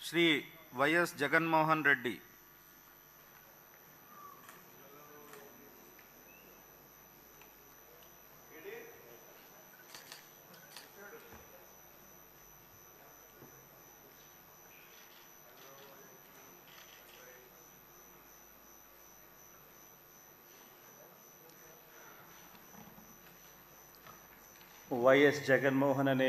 Shri YS Jaganmohan Reddy YS Jaganmohan అనే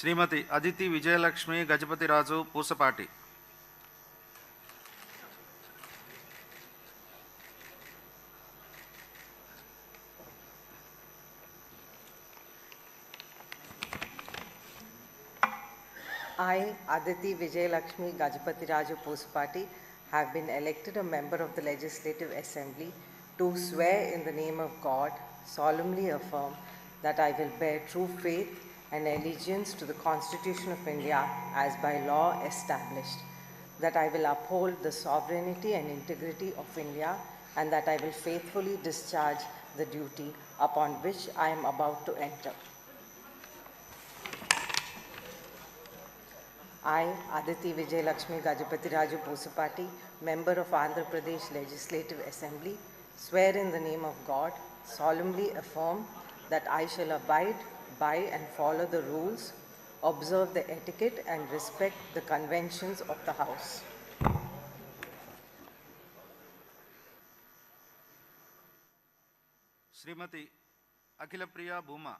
శ్రీమతి Aditi Vijayalakshmi Gajapathiraju Pusapati I, Aditi Vijayalakshmi Gajapati Raju Posupati, have been elected a member of the Legislative Assembly to swear in the name of God, solemnly affirm that I will bear true faith and allegiance to the Constitution of India as by law established, that I will uphold the sovereignty and integrity of India, and that I will faithfully discharge the duty upon which I am about to enter. I, Aditi Vijayalakshmi Gajapati Raju Posupati, member of Andhra Pradesh Legislative Assembly, swear in the name of God, solemnly affirm that I shall abide by and follow the rules, observe the etiquette and respect the conventions of the house. Srimati Akhila Priya Bhuma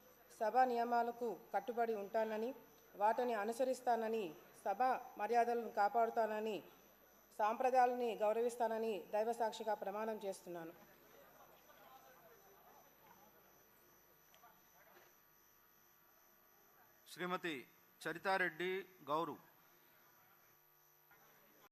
సభ నియమాలకు కట్టుబడి ఉంటానని వాటిని అనుసరిస్తానని సభ మర్యాదలను కాపాడుతానని సాంప్రదాయాలని గౌరవిస్తానని దైవసాక్షిగా ప్రమాణం చేస్తున్నాను. శ్రీమతి చరితారెడ్డి గౌరవ్